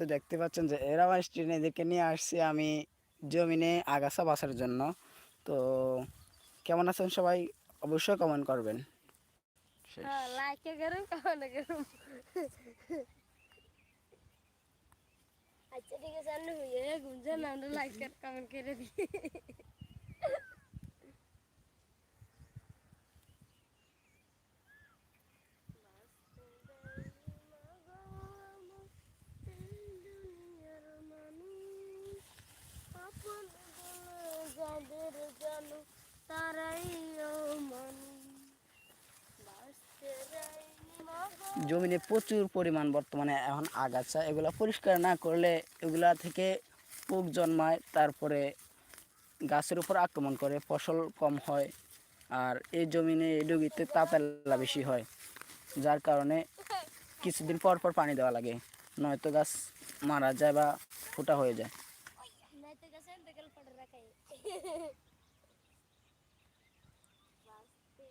তো দেখতে পাচ্ছেন যে এরা আমার স্ট্রেন এদেরকে নিয়ে আসছি আমি জমিনে আগাছা বাসার জন্য। তো কেমন আছেন সবাই? অবশ্যই কমেন্ট করবেন। হ্যাঁ আচ্ছা ঠিক আছে আমি হয়ে গুঞ্জন আমরা লাইক আর কমেন্ট করে দিই। জমিনে প্রচুর পরিমাণ বর্তমানে এখন আগাছা, এগুলা পরিষ্কার না করলে এগুলা থেকে পোক জন্মায়, তারপরে গাছের উপর আক্রমণ করে, ফসল কম হয়, আর এই জমিনে এই ডুবিতে তাপেল্লা বেশি হয়, যার কারণে কিছুদিন পর পর পানি দেওয়া লাগে, নয়তো গাছ মারা যায় বা ফোটা হয়ে যায়। வசந்துகள் படுற கை. வாஸ்தே